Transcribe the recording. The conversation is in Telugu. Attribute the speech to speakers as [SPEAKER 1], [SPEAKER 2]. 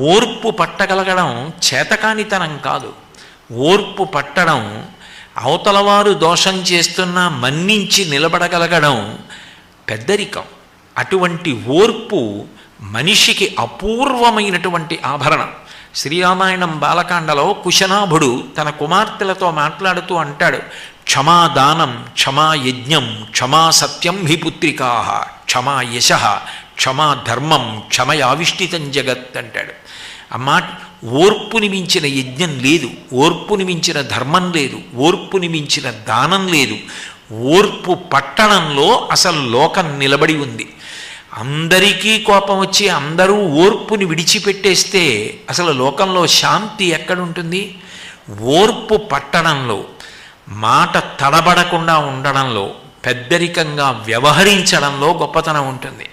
[SPEAKER 1] ఓర్పు పట్టగలగడం చేతకానితనం కాదు. ఓర్పు పట్టడం అవతలవారు దోషం చేస్తున్నా మన్నించి నిలబడగలగడం పెద్దరికం. అటువంటి ఓర్పు మనిషికి అపూర్వమైనటువంటి ఆభరణం. శ్రీరామాయణం బాలకాండలో కుశనాభుడు తన కుమార్తెలతో మాట్లాడుతూ అంటాడు క్షమాదానం క్షమా యజ్ఞం క్షమా సత్యం హి పుత్రికా క్షమా యశ క్షమా ధర్మం క్షమయావిష్టితం జగత్ అంటాడు. అమ్మా ఓర్పుని మించిన యజ్ఞం లేదు ఓర్పుని మించిన ధర్మం లేదు ఓర్పుని మించిన దానం లేదు ఓర్పు పట్టణంలో అసలు లోకం నిలబడి ఉంది. అందరికీ కోపం వచ్చి అందరూ ఓర్పుని విడిచిపెట్టేస్తే అసలు లోకంలో శాంతి ఎక్కడుంటుంది? ఓర్పు పట్టణంలో మాట తడబడకుండా ఉండడంలో పెద్దరికంగా వ్యవహరించడంలో గొప్పతనం ఉంటుంది.